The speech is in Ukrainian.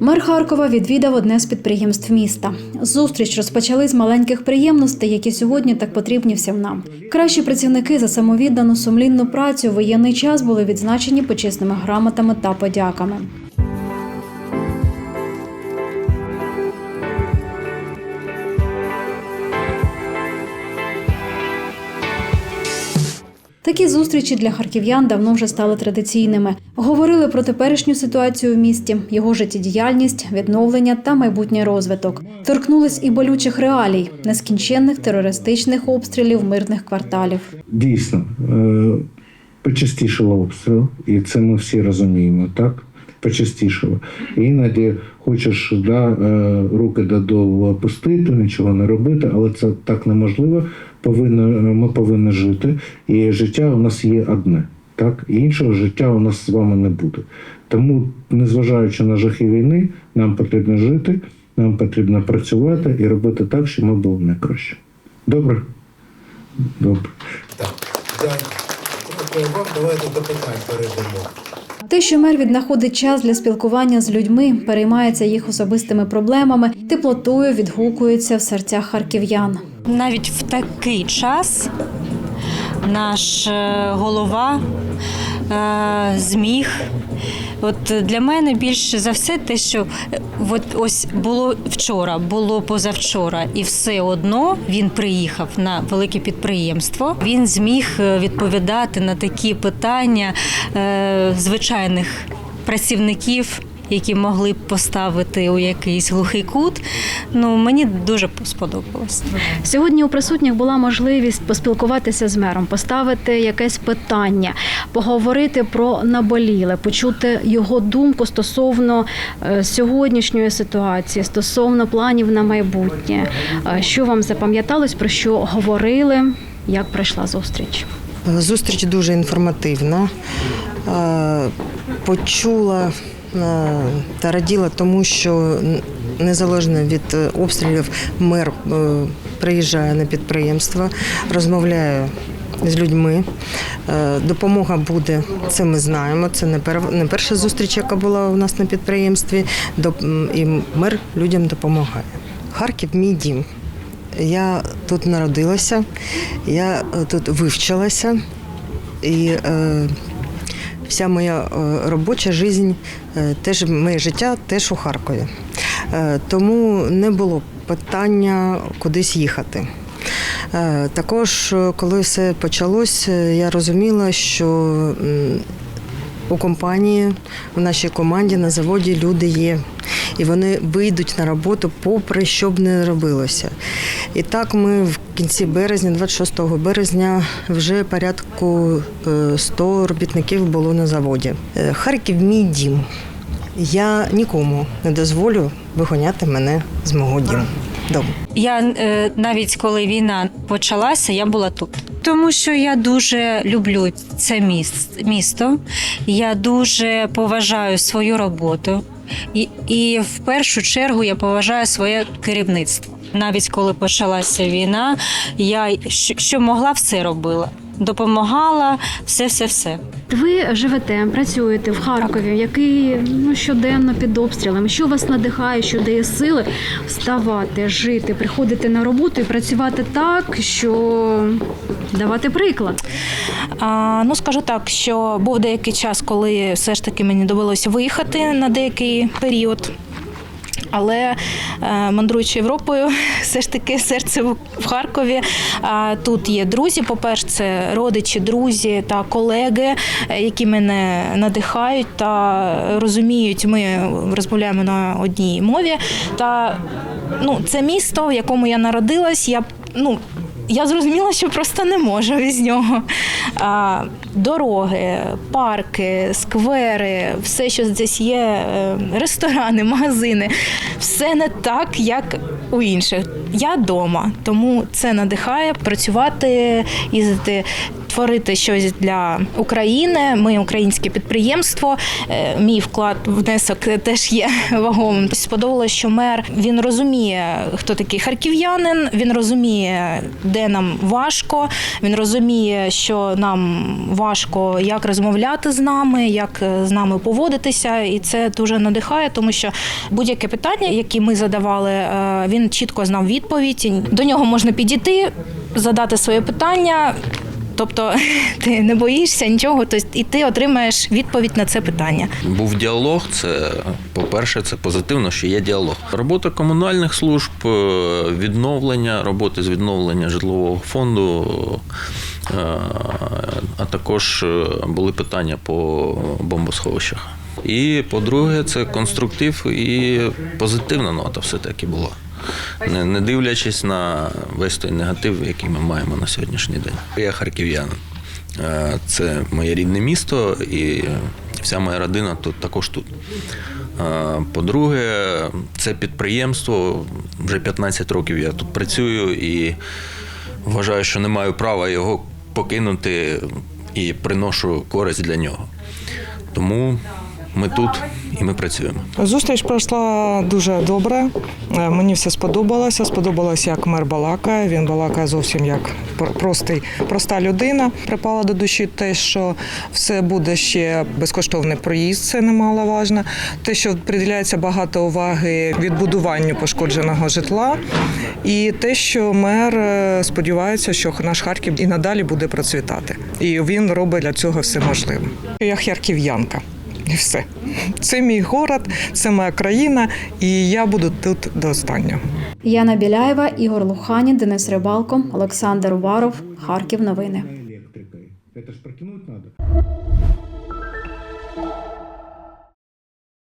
Мер Харкова відвідав одне з підприємств міста. Зустріч розпочали з маленьких приємностей, які сьогодні так потрібні всім нам. Кращі працівники за самовіддану сумлінну працю в воєнний час були відзначені почесними грамотами та подяками. Такі зустрічі для харків'ян давно вже стали традиційними. Говорили про теперішню ситуацію в місті, його життєдіяльність, відновлення та майбутній розвиток. Торкнулись і болючих реалій, нескінченних терористичних обстрілів мирних кварталів. Дійсно, е, почастішало обстріл, і це ми всі розуміємо, так? Почастішало. І іноді хочеш да, е, руки додолу опустити, нічого не робити, але це так неможливо. Повинно, ми повинні жити. І життя у нас є одне. Так? І іншого життя у нас з вами не буде. Тому, незважаючи на жахи війни, нам потрібно жити, нам потрібно працювати і робити так, щоб ми були найкраще. Добре? Добре. Так. Дякую вам. Давайте до питань перейдемо. Те, що мер віднаходить час для спілкування з людьми, переймається їх особистими проблемами, теплотою відгукується в серцях харків'ян. Навіть в такий час наш е, голова зміг. От для мене більше за все те, що от ось було вчора, було позавчора, і все одно він приїхав на велике підприємство. Він зміг е, відповідати на такі питання е, звичайних працівників. Які могли б поставити у якийсь глухий кут, ну мені дуже сподобалось. Сьогодні у присутніх була можливість поспілкуватися з мером, поставити якесь питання, поговорити про наболіле, почути його думку стосовно е, сьогоднішньої ситуації, стосовно планів на майбутнє. Е, Що вам запам'яталось, про що говорили, як пройшла зустріч? Зустріч дуже інформативна. Е, Почула та раділа тому, що незалежно від е, обстрілів мер е, приїжджає на підприємство, розмовляє з людьми. Е, Допомога буде, це ми знаємо. Це не перша зустріч, яка була у нас на підприємстві. І мер людям допомагає. Харків мій дім. Я тут народилася, я е, тут вивчилася, і е, вся моя е, робоча життя, е, теж моє життя теж у Харкові. Е, тому не було питання кудись їхати. Також, коли все почалось, я розуміла, що у компанії, в нашій команді на заводі люди є. І вони вийдуть на роботу, попри що б не робилося. І так ми в кінці березня, 26 березня, вже порядку е, 100 робітників було на заводі. Е, Харків мій дім. Я нікому не дозволю виганяти мене з мого. Дому. Я е, навіть коли війна почалася, я була тут. Тому що я дуже люблю це місто. Я дуже поважаю свою роботу. І, і в першу чергу я поважаю своє керівництво. Навіть коли почалася війна, я що, могла, все робила. Допомагала, все, все, все. Ви живете, працюєте в Харкові, який ну щоденно під обстрілами. Що вас надихає, що дає сили вставати, жити, приходити на роботу і працювати так, що давати приклад. А, ну скажу так, що був деякий час, коли все ж таки мені довелося виїхати на деякий період. Але е, мандруючи Європою, все ж таки серце в Харкові. А тут є друзі. По-перше, це родичі, друзі та колеги, е, які мене надихають та розуміють. Ми розмовляємо на одній мові. Та ну, це місто, в якому я народилась. Я ну. Я зрозуміла, що просто не можу без нього. А, дороги, парки, сквери, все, що здесь є, е, ресторани, магазини, все не так, як у інших. Я вдома, тому це надихає працювати, їздити творити щось для України. Ми українське підприємство. Е, Мій вклад внесок теж є вагомим. Сподобалося, що мер він розуміє, хто такий харків'янин. Він розуміє, де нам важко. Він розуміє, що нам важко як розмовляти з нами, як е, з нами поводитися, і це дуже надихає, тому що будь-яке питання, яке ми задавали, е, він чітко знав відповідь. До нього можна підійти, задати своє питання. Тобто ти не боїшся нічого, тобто, і ти отримаєш відповідь на це питання. Був діалог. Це по-перше, це позитивно, що є діалог. Робота комунальних служб, е, відновлення, роботи з відновлення житлового фонду, е, а також е, були питання по бомбосховищах. І по-друге, це конструктив і позитивна нота все-таки була. Не, не дивлячись на весь той негатив, який ми маємо на сьогоднішній день. Я харків'янин. Е, Це моє рідне місто, і вся моя родина тут також тут. Е, По-друге, це підприємство. Вже 15 років я тут працюю і вважаю, що не маю права його покинути і приношу користь для нього. Тому ми тут і ми працюємо. Зустріч пройшла дуже добре. Е, Мені все сподобалося. Сподобалося, як мер балакає. Він балакає зовсім як простий, проста людина. Припала до душі те, що все буде ще безкоштовний проїзд, це немаловажно. Те, що приділяється багато уваги відбудуванню пошкодженого житла, і те, що мер е, сподівається, що наш Харків і надалі буде процвітати. І він робить для цього все можливе. Я харків'янка. І все. Це мій город, це моя країна, і я буду тут до останнього. Яна Біляєва, Ігор Луханін, Денис Рибалко, Олександр Уваров, Харків. Новини. Электрикой. Это ж протянуть надо.